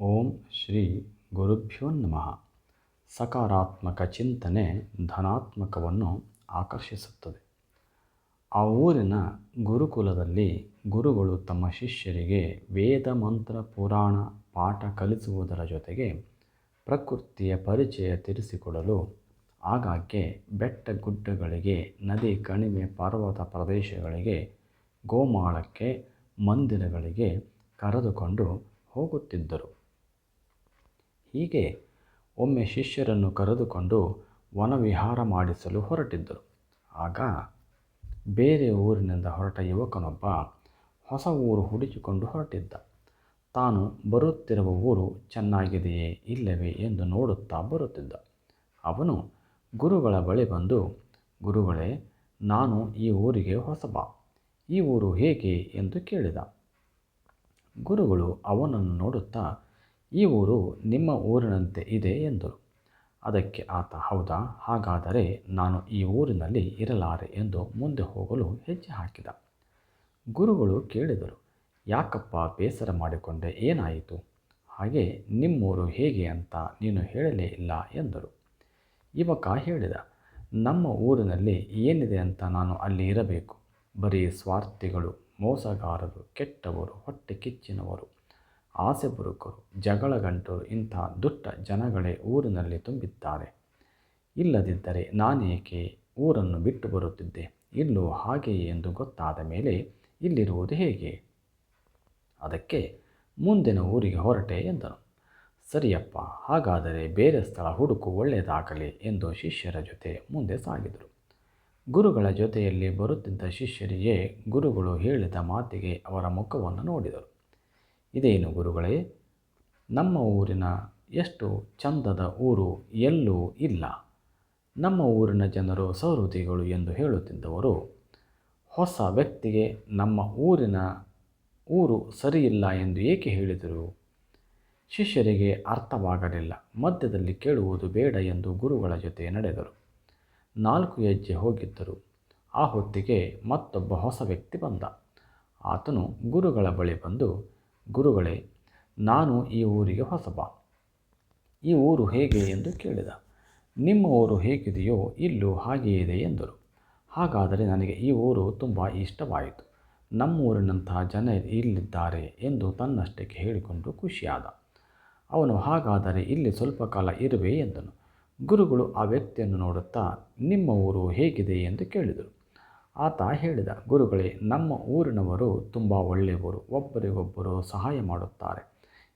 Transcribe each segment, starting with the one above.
ಓಂ ಶ್ರೀ ಗುರುಭ್ಯೋ ನಮಃ. ಸಕಾರಾತ್ಮಕ ಚಿಂತನೆ ಧನಾತ್ಮಕವನ್ನು ಆಕರ್ಷಿಸುತ್ತದೆ. ಆ ಊರಿನ ಗುರುಕುಲದಲ್ಲಿ ಗುರುಗಳು ತಮ್ಮ ಶಿಷ್ಯರಿಗೆ ವೇದ, ಮಂತ್ರ, ಪುರಾಣ, ಪಾಠ ಕಲಿಸುವುದರ ಜೊತೆಗೆ ಪ್ರಕೃತಿಯ ಪರಿಚಯ ತಿಳಿಸಿಕೊಡಲು ಆಗಾಗ್ಗೆ ಬೆಟ್ಟ ಗುಡ್ಡಗಳಿಗೆ, ನದಿ ಕಣಿವೆ ಪರ್ವತ ಪ್ರದೇಶಗಳಿಗೆ, ಗೋಮಾಳಕ್ಕೆ, ಮಂದಿರಗಳಿಗೆ ಕರೆದುಕೊಂಡು ಹೋಗುತ್ತಿದ್ದರು. ಹೀಗೆ ಒಮ್ಮೆ ಶಿಷ್ಯರನ್ನು ಕರೆದುಕೊಂಡು ವನವಿಹಾರ ಮಾಡಿಸಲು ಹೊರಟಿದ್ದರು. ಆಗ ಬೇರೆ ಊರಿನಿಂದ ಹೊರಟ ಯುವಕನೊಬ್ಬ ಹೊಸ ಊರು ಹುಡುಕಿಕೊಂಡು ಹೊರಟಿದ್ದ. ತಾನು ಬರುತ್ತಿರುವ ಊರು ಚೆನ್ನಾಗಿದೆಯೇ ಇಲ್ಲವೇ ಎಂದು ನೋಡುತ್ತಾ ಬರುತ್ತಿದ್ದ. ಅವನು ಗುರುಗಳ ಬಳಿ ಬಂದು, ಗುರುಗಳೇ, ನಾನು ಈ ಊರಿಗೆ ಹೊಸಬ. ಈ ಊರು ಹೇಗೆ? ಎಂದು ಕೇಳಿದ. ಗುರುಗಳು ಅವನನ್ನು ನೋಡುತ್ತಾ ಈ ಊರು ನಿಮ್ಮ ಊರಿನಂತೆ ಇದೆ ಎಂದರು. ಅದಕ್ಕೆ ಆತ, ಹೌದಾ? ಹಾಗಾದರೆ ನಾನು ಈ ಊರಿನಲ್ಲಿ ಇರಲಾರೆ ಎಂದು ಮುಂದೆ ಹೋಗಲು ಹೆಜ್ಜೆ ಹಾಕಿದ. ಗುರುಗಳು ಕೇಳಿದರು, ಯಾಕಪ್ಪ ಬೇಸರ ಮಾಡಿಕೊಂಡೆ, ಏನಾಯಿತು? ಹಾಗೆ ನಿಮ್ಮೂರು ಹೇಗೆ ಅಂತ ನೀನು ಹೇಳಲೇ ಇಲ್ಲ ಎಂದರು. ಯುವಕ ಹೇಳಿದ, ನಮ್ಮ ಊರಿನಲ್ಲಿ ಏನಿದೆ ಅಂತ ನಾನು ಅಲ್ಲಿ ಇರಬೇಕು. ಬರೀ ಸ್ವಾರ್ಥಿಗಳು, ಮೋಸಗಾರರು, ಕೆಟ್ಟವರು, ಹೊಟ್ಟೆ ಕಿಚ್ಚಿನವರು. ಆಸೆ ಬುರುಕರು ಜಗಳಗಂಟರು ಇಂಥ ದುಷ್ಟ ಜನಗಳೇ ಊರಿನಲ್ಲಿ ತುಂಬಿದ್ದಾರೆ. ಇಲ್ಲದಿದ್ದರೆ ನಾನೇಕೆ ಊರನ್ನು ಬಿಟ್ಟು ಬರುತ್ತಿದ್ದೆ? ಇಲ್ಲೂ ಹಾಗೆಯೇ ಎಂದು ಗೊತ್ತಾದ ಮೇಲೆ ಇಲ್ಲಿರುವುದು ಹೇಗೆ? ಅದಕ್ಕೆ ಮುಂದಿನ ಊರಿಗೆ ಹೊರಟೆ ಎಂದನು. ಸರಿಯಪ್ಪ, ಹಾಗಾದರೆ ಬೇರೆ ಸ್ಥಳ ಹುಡುಕು ಒಳ್ಳೆಯದಾಗಲಿ ಎಂದು ಶಿಷ್ಯರ ಜೊತೆ ಮುಂದೆ ಸಾಗಿದರು. ಗುರುಗಳ ಜೊತೆಯಲ್ಲಿ ಬರುತ್ತಿದ್ದ ಶಿಷ್ಯರಿಗೆ ಗುರುಗಳು ಹೇಳಿದ ಮಾತಿಗೆ ಅವರ ಮುಖವನ್ನು ನೋಡಿದರು. ಇದೇನು ಗುರುಗಳೇ? ನಮ್ಮ ಊರಿನ ಎಷ್ಟು ಚಂದದ ಊರು ಎಲ್ಲೂ ಇಲ್ಲ. ನಮ್ಮ ಊರಿನ ಜನರು ಸಹೃದಿಗಳು ಎಂದು ಹೇಳುತ್ತಿದ್ದವರು. ಹೊಸ ವ್ಯಕ್ತಿಗೆ ನಮ್ಮ ಊರಿನ ಊರು ಸರಿಯಿಲ್ಲ ಎಂದು ಏಕೆ ಹೇಳಿದರು? ಶಿಷ್ಯರಿಗೆ ಅರ್ಥವಾಗಲಿಲ್ಲ. ಮಧ್ಯದಲ್ಲಿ ಕೇಳುವುದು ಬೇಡ ಎಂದು ಗುರುಗಳ ಜೊತೆ ನಡೆದರು. ನಾಲ್ಕು ಹೆಜ್ಜೆ ಹೋಗಿದ್ದರು. ಆ ಹೊತ್ತಿಗೆ ಮತ್ತೊಬ್ಬ ಹೊಸ ವ್ಯಕ್ತಿ ಬಂದ. ಆತನು ಗುರುಗಳ ಬಳಿ ಬಂದು ಗುರುಗಳೇ, ನಾನು ಈ ಊರಿಗೆ ಹೊಸಬ. ಈ ಊರು ಹೇಗೆ ಎಂದು ಕೇಳಿದ. ನಿಮ್ಮ ಊರು ಹೇಗಿದೆಯೋ ಇಲ್ಲೂ ಹಾಗೆಯೇ ಇದೆ ಎಂದರು. ಹಾಗಾದರೆ ನನಗೆ ಈ ಊರು ತುಂಬ ಇಷ್ಟವಾಯಿತು. ನಮ್ಮೂರಿನಂತಹ ಜನ ಇಲ್ಲಿದ್ದಾರೆ ಎಂದು ತನ್ನಷ್ಟಕ್ಕೆ ಹೇಳಿಕೊಂಡು ಖುಷಿಯಾದ. ಅವನು, ಹಾಗಾದರೆ ಇಲ್ಲಿ ಸ್ವಲ್ಪ ಕಾಲ ಇರುವೆ ಎಂದನು. ಗುರುಗಳು ಆ ವ್ಯಕ್ತಿಯನ್ನು ನೋಡುತ್ತಾ, ನಿಮ್ಮ ಊರು ಹೇಗಿದೆ ಎಂದು ಕೇಳಿದರು. ಆತ ಹೇಳಿದ, ಗುರುಗಳೇ, ನಮ್ಮ ಊರಿನವರು ತುಂಬ ಒಳ್ಳೆಯವರು, ಒಬ್ಬರಿಗೊಬ್ಬರು ಸಹಾಯ ಮಾಡುತ್ತಾರೆ.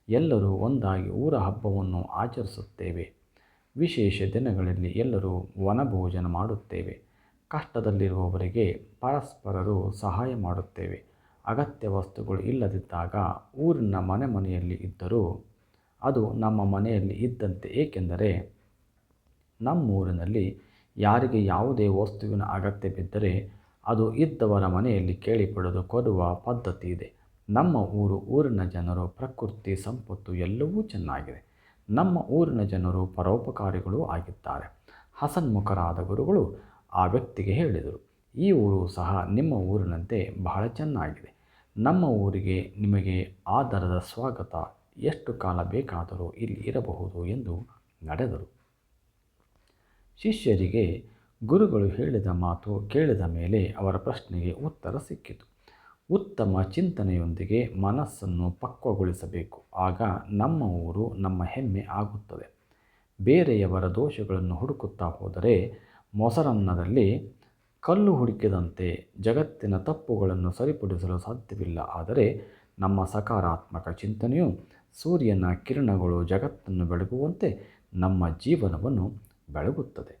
ಎಲ್ಲರೂ ಒಂದಾಗಿ ಊರ ಹಬ್ಬವನ್ನು ಆಚರಿಸುತ್ತೇವೆ. ವಿಶೇಷ ದಿನಗಳಲ್ಲಿ ಎಲ್ಲರೂ ವನಭೋಜನ ಮಾಡುತ್ತೇವೆ. ಕಷ್ಟದಲ್ಲಿರುವವರಿಗೆ ಪರಸ್ಪರರು ಸಹಾಯ ಮಾಡುತ್ತೇವೆ. ಅಗತ್ಯ ವಸ್ತುಗಳು ಇಲ್ಲದಿದ್ದಾಗ ಊರಿನ ಮನೆ ಮನೆಯಲ್ಲಿ ಇದ್ದರೂ ಅದು ನಮ್ಮ ಮನೆಯಲ್ಲಿ ಇದ್ದಂತೆ, ಏಕೆಂದರೆ ನಮ್ಮೂರಿನಲ್ಲಿ ಯಾರಿಗೆ ಯಾವುದೇ ವಸ್ತುವಿನ ಅಗತ್ಯ ಬಿದ್ದರೆ ಅದು ಇದ್ದವರ ಮನೆಯಲ್ಲಿ ಕೇಳಿ ಪಡೆದು ಕೊಡುವ ಪದ್ಧತಿ ಇದೆ. ನಮ್ಮ ಊರು, ಊರಿನ ಜನರು ಪ್ರಕೃತಿ ಸಂಪತ್ತು ಎಲ್ಲವೂ ಚೆನ್ನಾಗಿದೆ. ನಮ್ಮ ಊರಿನ ಜನರು ಪರೋಪಕಾರಿಗಳು ಆಗಿದ್ದಾರೆ. ಹಸನ್ಮುಖರಾದ ಗುರುಗಳು ಆ ವ್ಯಕ್ತಿಗೆ ಹೇಳಿದರು, ಈ ಊರು ಸಹ ನಿಮ್ಮ ಊರಿನಂತೆ ಬಹಳ ಚೆನ್ನಾಗಿದೆ. ನಮ್ಮ ಊರಿಗೆ ನಿಮಗೆ ಆದರದ ಸ್ವಾಗತ. ಎಷ್ಟು ಕಾಲ ಬೇಕಾದರೂ ಇಲ್ಲಿ ಇರಬಹುದು ಎಂದು ನಡೆದರು. ಶಿಷ್ಯರಿಗೆ ಗುರುಗಳು ಹೇಳಿದ ಮಾತು ಕೇಳಿದ ಮೇಲೆ ಅವರ ಪ್ರಶ್ನೆಗೆ ಉತ್ತರ ಸಿಕ್ಕಿತು. ಉತ್ತಮ ಚಿಂತನೆಯೊಂದಿಗೆ ಮನಸ್ಸನ್ನು ಪಕ್ವಗೊಳಿಸಬೇಕು. ಆಗ ನಮ್ಮ ಊರು ನಮ್ಮ ಹೆಮ್ಮೆ ಆಗುತ್ತದೆ. ಬೇರೆಯವರ ದೋಷಗಳನ್ನು ಹುಡುಕುತ್ತಾ ಹೋದರೆ ಮೊಸರನ್ನದಲ್ಲಿ ಕಲ್ಲು ಹುಡುಕಿದಂತೆ ಜಗತ್ತಿನ ತಪ್ಪುಗಳನ್ನು ಸರಿಪಡಿಸಲು ಸಾಧ್ಯವಿಲ್ಲ. ಆದರೆ ನಮ್ಮ ಸಕಾರಾತ್ಮಕ ಚಿಂತನೆಯು ಸೂರ್ಯನ ಕಿರಣಗಳು ಜಗತ್ತನ್ನು ಬೆಳಗುವಂತೆ ನಮ್ಮ ಜೀವನವನ್ನು ಬೆಳಗುತ್ತದೆ.